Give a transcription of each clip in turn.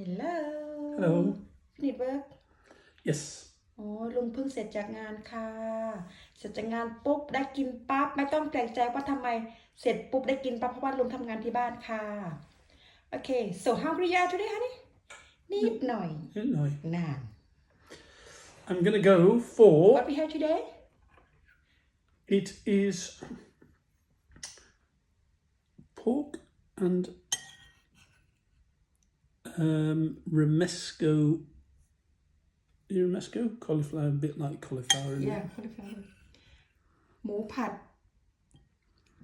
Hello Hello. Finish work Yes. โอ้ลุงเพิ่งเสร็จจากงานค่ะ เสร็จจากงานปุ๊บได้กินปั๊บไม่ต้องแปลกใจว่าทำไมเสร็จปุ๊บได้กินปั๊บเพราะว่าลุงทำงานที่บ้านค่ะ โอเค so hungry you are today honey นิดหน่อย Didn't I? นาน I'm gonna go for what we have today it is pork and um, romesco. You romesco cauliflower, a bit like cauliflower. Isn't yeah cauliflower หมูผัด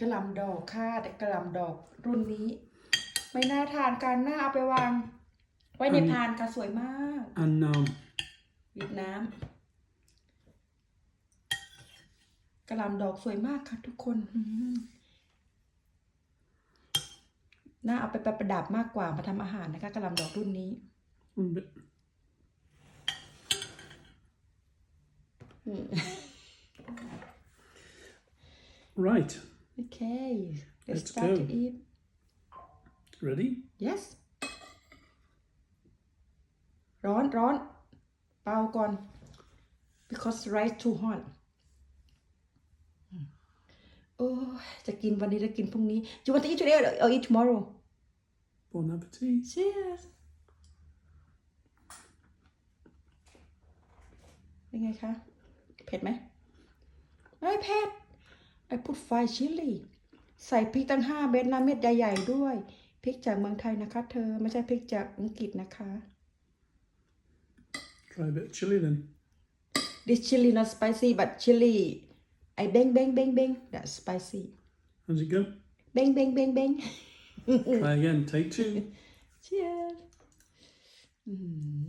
กระหล่ำดอกค่ะแต่กระหล่ำดอกรุ่นนี้ ไม่น่าทานการหน้าเอาไปวาง ไว้ในพานค่ะสวยมาก it? And um, วิดน้ำกระหลำดอกสวยมากค่ะทุกคนอืม น่าเอาไปประดับมากกว่ามาทำอาหารนะคะกระหลำดอกรุ่นนี้ a bit. อืม right. โอเค let's Let's start to go. eat Ready? yes ร้อนร้อนเป่าก่อน because rice too hot อืมโอ้ยจะกินวันนี้จะกินพรุ่งนี้ you want to eat today or eat tomorrow Bon appetit. Cheers เป็นไงคะ เผ็ดไหมไม่เผ็ด I put five chili ใส่พริกตั้งห้าเม็ดนะเม็ดใหญ่ๆด้วย พริกจากเมืองไทยนะคะ เธอ ไม่ใช่พริกจากอังกฤษนะคะ Try a bit of chili then. This chili not spicy but chili I bang bang bang bang that's spicy How's it go? bang bang bang bang Try again. Take two. Cheers อืม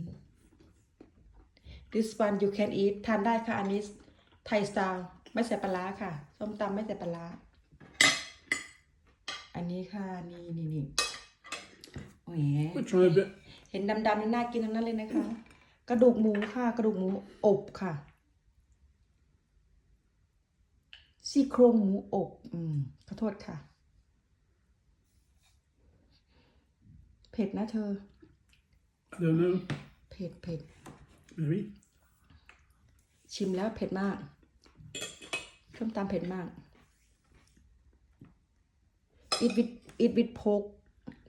This one you can eat ทานได้ค่ะ อันนี้ไทยสไตล์ไม่ใส่ปลาร้าค่ะ ส้มตำไม่ใส่ปลาร้าอันนี้ค่ะ นี่นี่นี่โอ้ย We'll try a bit. เห็นดำๆนี่น่ากินทั้งนั้นเลยนะคะ กระดูกหมูค่ะ กระดูกหมูอบค่ะ ซี่โครงหมูอบ อืม ขอโทษค่ะ ผ็ดนะเธอ I don't know. เผ็ดเผ็ด Maybe. ชิมแล้วเผ็ดมากส้มตำเผ็ดมาก eat with eat with pork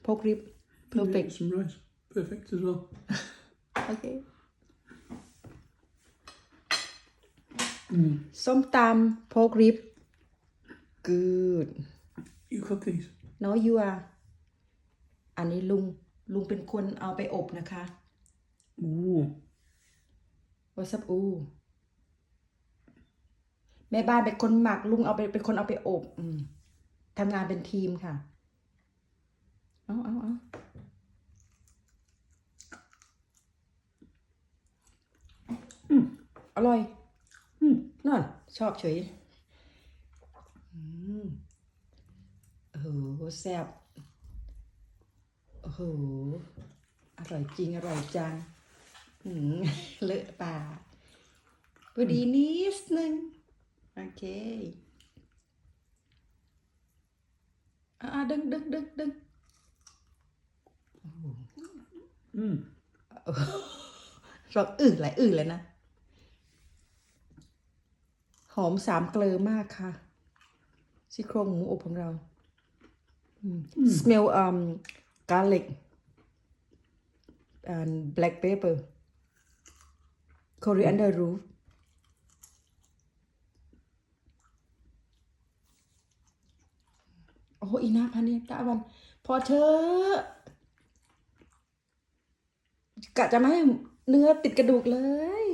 pork rib Yeah, perfect some rice. Perfect as well. โอเคส้มตำ pork rib good You cook these. no you are อันนี้ลุงลุงเป็นคนเอาไปอบนะคะ Ooh. what's up อูแม่บ้านเป็นคนหมักลุงเอาไปเป็นคนเอาไปอบ อืมทำงานเป็นทีมค่ะ เอาเอาเอาอร่อย อืมนั่น ชอบเฉย อืมโอ้โหแซ่บ โอ้โห อร่อยจริง อร่อยจังอืมเลอะปากพอดีนิดนึง โอเคอ่าดึงดึงดึงดึง Mm. เราอื้อหลายอื้อเลยนะ หอมสามเกลือมากค่ะซี่โครงหมูอบของเราอืม smell um garlic and black pepper coriander root โอ้อีน่าพันนี่ตะวัน พอเธอกะจะไม่ให้เนื้อติดกระดูกเลย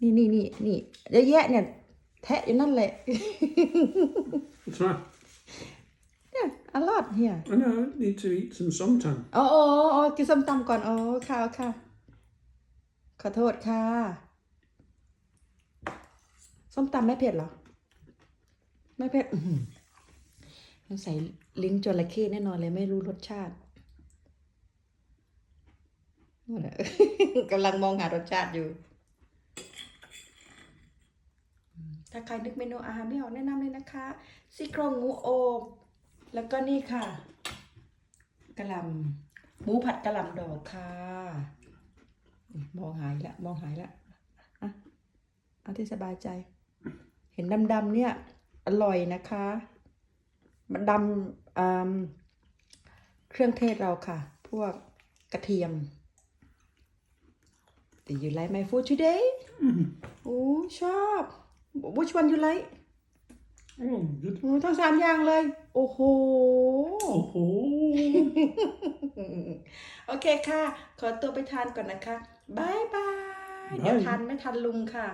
นี่นี่นี่นี่เยอะแยะเนี่ย แทะอยู่นั่นแหละ What's that? เนี่ยอร่อยเนี่ย I know. I need to eat some somtam. อ๋ออ๋ออ๋อกินส้มตำก่อน อ๋อ ค่ะค่ะ ขอโทษค่ะ ส้มตำไม่เผ็ดเหรอ ไม่เผ็ดอื้อหือมันใส่ลิ้นจระเข้แน่นอนเลยไม่รู้รสชาตินู่นน่ะกำลังมองหารสชาติอยู่ ถ้าใครนึกเมนูอาหารไม่ออกแนะนำเลยนะคะซี่โครงหมูอบ แล้วก็นี่ค่ะะหล่ำหมูผัดกะหล่ำดอกค่ะนี่มองหายละมองหายละอะเอาที่สบายใจ เห็นดำๆเนี่ย อร่อยนะคะมันดำอ่าเครื่องเทศเราค่ะ พวกกระเทียม Do you like my food today? โอ้ชอบ Which one you like? Oh, good. โอ้ทั้งสามอย่างเลย โอ้โห Oh, โอเคค่ะ ขอตัวไปทานก่อนนะคะบายบาย เดี๋ยว Bye. ทานไม่ทันลุงค่ะ